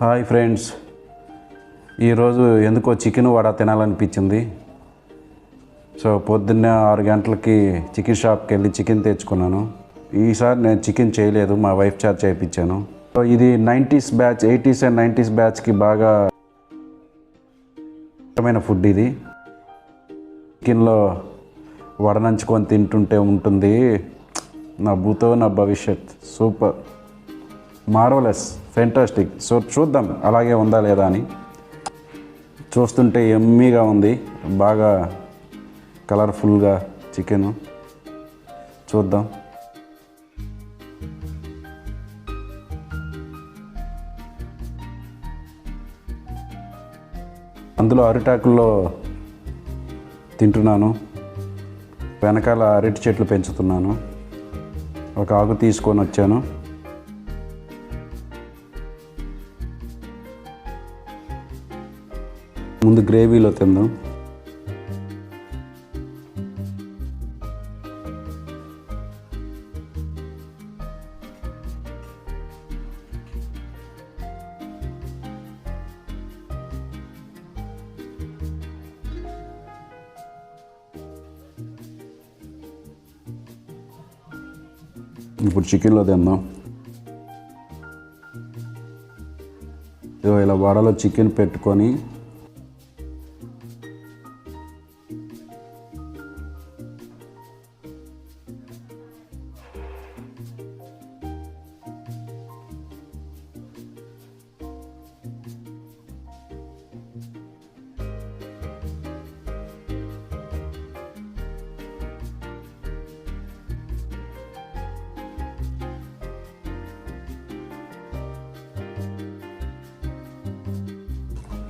Hi friends. ఈరోజు ఎందుకో chicken vada తినాలనిపించింది. So పొద్దున్న ఆరు గంటలకి చికెన్ షాప్కి వెళ్ళి చికెన్ తెచ్చుకున్నాను. ఈసారి నేను చికెన్ చేయలేదు మా వైఫ్ చార్జ్ చేయించాను. సో ఇది nineties batch eighties and nineties బ్యాచ్కి బాగా ఇష్టమైన ఫుడ్ ఇది. చికెన్లో వడనంచుకొని తింటుంటే ఉంటుంది. నా భూతో నా భవిష్యత్. సూపర్. మార్వలెస్ ఫెంటాస్టిక్ సో చూద్దాం అలాగే ఉందా లేదా అని. చూస్తుంటే ఎమ్మీగా ఉంది. బాగా కలర్ఫుల్గా చికెన్. చూద్దాం. అందులో అరిటాకుల్లో తింటున్నాను. వెనకాల అరటి చెట్లు పెంచుతున్నాను. ఒక ఆకు తీసుకొని వచ్చాను. ముందు గ్రేవీలో తిందాం. ఇప్పుడు చికెన్లో తిందాం. ఇలా వడలో చికెన్ పెట్టుకొని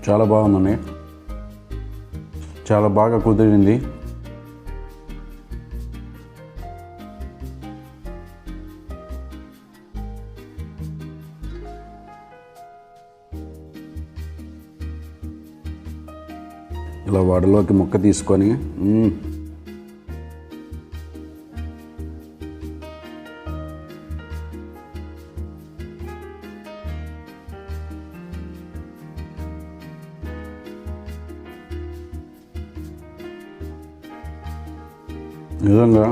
చాలా బాగుందండి. చాలా బాగా కుదిరింది. ఇలా వాడలోకి ముక్క తీసుకొని నిజంగా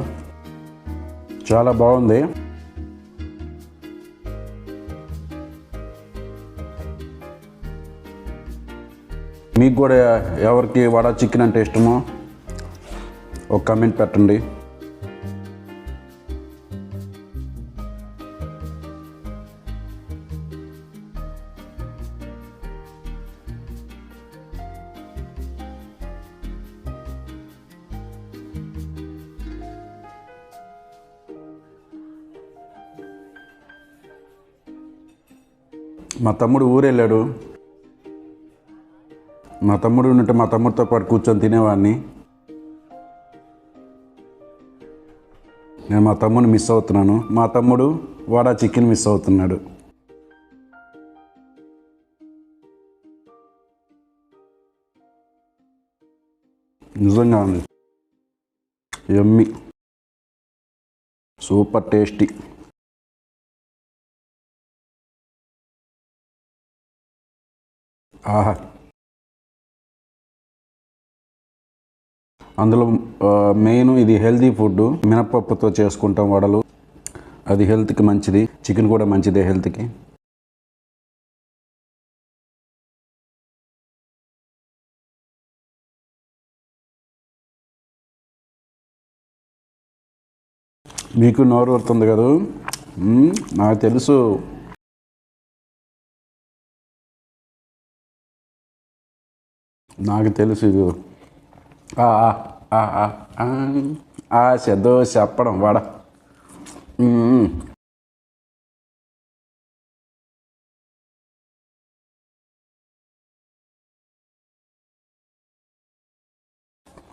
చాలా బాగుంది. మీకు కూడా ఎవరికి వడ చికెన్ అంటే ఇష్టమో ఒక కమెంట్ పెట్టండి. మా తమ్ముడు ఊరెళ్ళాడు. మా తమ్ముడు ఉంటే మా తమ్ముడితో పాటు కూర్చొని తినేవాడిని. నేను మా తమ్ముడిని మిస్ అవుతున్నాను. మా తమ్ముడు వాడా చికెన్ మిస్ అవుతున్నాడు. నిజంగా ఉంది. ఎమ్మి సూపర్ టేస్టీ. ఆహా. అందులో మెయిన్ ఇది హెల్తీ ఫుడ్. మినపప్పుతో చేసుకుంటాం వడలు. అది హెల్త్కి మంచిది. చికెన్ కూడా మంచిదే హెల్త్కి. మీకు నోరు వస్తుంది కదా? నాకు తెలుసు. నాకు తెలుసు ఇది ఆ, ఆ, ఆశ దోశ చెప్పడం వడ.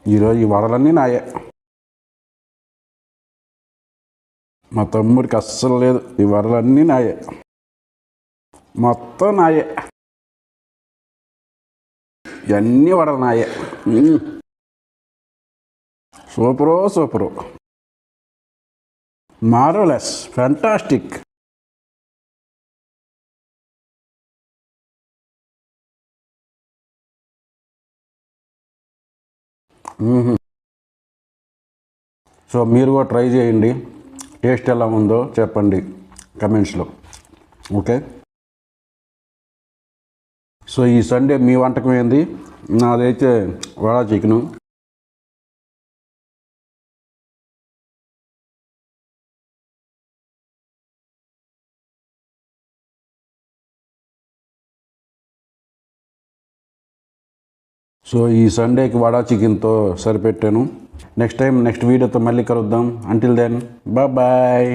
ఈరోజు ఈ వడలన్నీ నాయే. మా తమ్ముడికి అస్సలు లేదు. ఈ వడలన్నీ నాయే. మొత్తం నాయే. ఇవన్నీ వడనాయే super super. Marvellous fantastic so మీరు కూడా ట్రై చేయండి. టేస్ట్ ఎలా ఉందో చెప్పండి కమెంట్స్లో. ఓకే? సో ఈ సండే మీ వంటకం ఏంది? నాదైతే వడా చికెను. సో ఈ సండేకి వడా చికెన్తో సరిపెట్టాను. నెక్స్ట్ టైం నెక్స్ట్ వీడియోతో మళ్ళీ కలుద్దాం. Until then bye